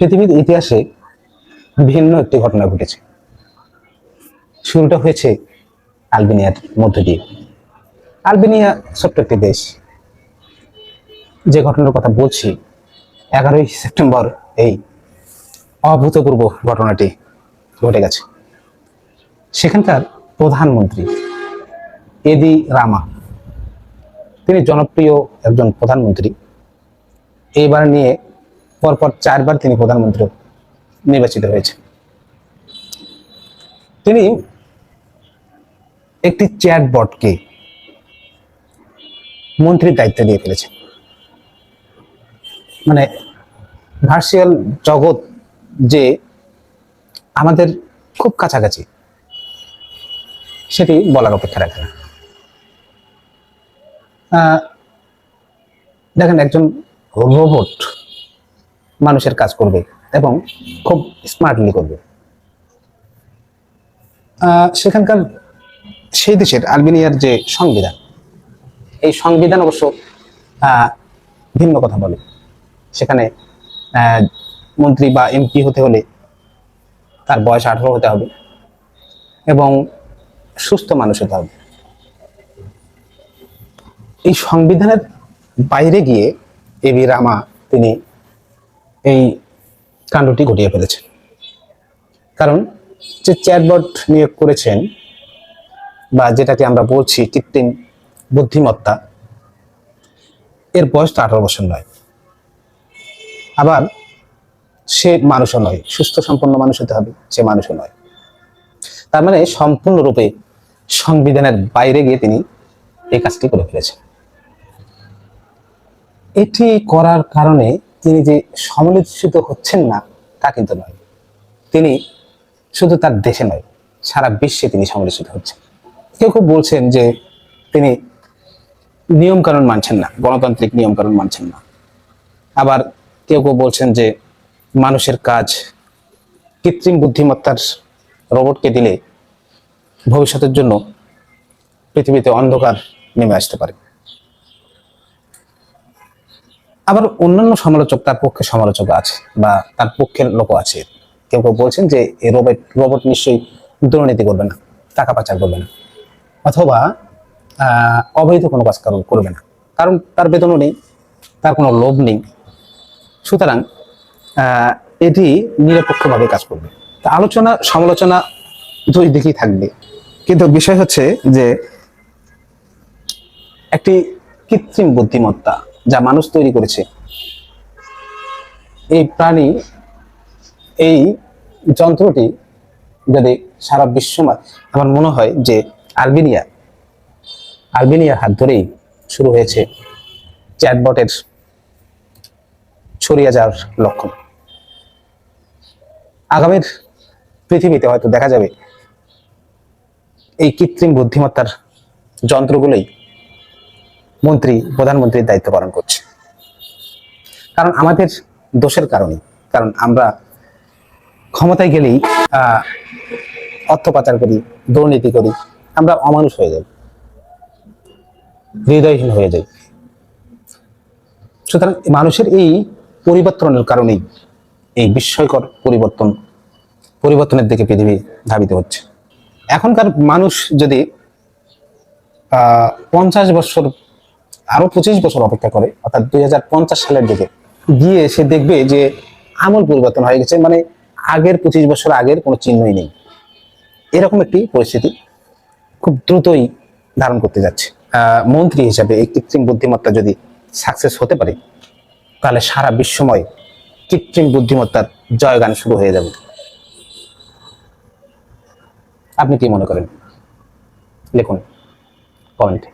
পৃথিবীর ইতিহাসে ভিন্ন একটি ঘটনা ঘটেছে। শুরুটা হয়েছে আলবেনিয়ার মধ্য দিয়ে। আলবেনিয়া ছোট্ট একটি দেশ। যে ঘটনার কথা বলছি, এগারোই সেপ্টেম্বর এই অভূতপূর্ব ঘটনাটি ঘটে গেছে। সেখানকার প্রধানমন্ত্রী এদি রামা, তিনি জনপ্রিয় একজন প্রধানমন্ত্রী। এইবার নিয়ে পরপর চারবার তিনি প্রধানমন্ত্রী নির্বাচিত হয়েছে তিনি একটি চ্যাটবটকে মন্ত্রীর দায়িত্ব দিয়ে ফেলেছেন। মানে ভার্চুয়াল জগৎ যে আমাদের খুব কাছাকাছি, সেটি বলার অপেক্ষা রাখে না। দেখেন একজন রোবট মানুষের কাজ করবে এবং খুব স্মার্টলি করবে। সেখানকার সেই দেশের আলবেনিয়ার যে সংবিধান, এই সংবিধান অবশ্য ভিন্ন কথা বলে। সেখানে মন্ত্রী বা এমপি হতে হলে তার বয়স আঠারো হতে হবে এবং সুস্থ মানুষ হতে হবে। এই সংবিধানের বাইরে গিয়ে এবি রামা তিনি এই কাণ্ডটি ঘটিয়ে ফেলেছেন কারণ যে চ্যাটবট নিয়োগ করেছেন বা যেটাকে আমরা বলছি কৃত্রিম বুদ্ধিমত্তা, এর বয়স তো আঠারো বছর নয়। আবার সে মানুষও নয়, সুস্থ সম্পন্ন মানুষ হতে হবে, সে মানুষও নয়। তার মানে সম্পূর্ণরূপে সংবিধানের বাইরে গিয়ে তিনি এই কাজটি করে ফেলেছেন। এটি করার কারণে তিনি যে সমালোচিত হচ্ছেন না, তা কিন্তু নয়। তিনি শুধু তার দেশে নয়, সারা বিশ্বে তিনি সমালোচিত হচ্ছেন। কেউ কেউ বলছেন যে তিনি নিয়মকানুন মানছেন না, গণতান্ত্রিক নিয়মকানুন মানছেন না। আবার কেউ কেউ বলছেন যে মানুষের কাজ কৃত্রিম বুদ্ধিমত্তার রোবটকে দিলে ভবিষ্যতের জন্য পৃথিবীতে অন্ধকার নেমে আসতে পারে। আবার অন্যান্য সমালোচক তার পক্ষে সমালোচক আছে বা তার পক্ষের লোক আছে। কেউ কেউ বলছেন যে রোবট রোবট নিশ্চয়ই দুর্নীতি করবে না, টাকা পাচার করবে না, অথবা অবৈধ কোনো কাজ কারণ করবে না। কারণ তার বেতনও নেই, তার কোনো লোভ নেই। সুতরাং এটি নিরপেক্ষভাবে কাজ করবে। তা আলোচনা, সমালোচনা দুই দিকেই থাকবে। কিন্তু বিষয় হচ্ছে যে, একটি কৃত্রিম বুদ্ধিমত্তা যা মানুষ তৈরি করেছে। এই প্রাণী, এই যন্ত্রটি যদি সারা বিশ্বময় আমার মনে হয় যে আলবেনিয়া, আলবেনিয়ার হাত ধরেই শুরু হয়েছে চ্যাটবটের ছড়িয়ে যাওয়ার লক্ষণ। আগামীর পৃথিবীতে হয়তো দেখা যাবে এই কৃত্রিম বুদ্ধিমত্তার যন্ত্রগুলোই মন্ত্রী প্রধানমন্ত্রীর দায়িত্ব পালন করছে। কারণ আমাদের দোষের কারণে কারণ আমরা ক্ষমতায় গেলেই অর্থ পাচার করি দুর্নীতি করি আমরা অমানুষ হয়ে যাই। হৃদয়হীন হয়ে যাই। সুতরাং মানুষের এই পরিবর্তনের কারণেই এই বিস্ময়কর পরিবর্তন পরিবর্তনের দিকে পৃথিবী ধাবিত হচ্ছে। এখনকার মানুষ যদি আহ, পঞ্চাশ বছর আরও পঁচিশ বছর অপেক্ষা করে, অর্থাৎ দুই হাজার পঞ্চাশ সালের দিকে। গিয়ে সে দেখবে যে আমল পরিবর্তন হয়ে গেছে মানে আগের পঁচিশ বছর আগের কোনো চিহ্নই নেই। এরকম একটি পরিস্থিতি খুব দ্রুতই ধারণ করতে যাচ্ছে। মন্ত্রী হিসাবে এই কৃত্রিম বুদ্ধিমত্তা যদি সাকসেস হতে পারে, তাহলে সারা বিশ্বময় কৃত্রিম বুদ্ধিমত্তার জয়গান শুরু হয়ে যাবে। আপনি কি মনে করেন? লিখুন, কমেন্টে।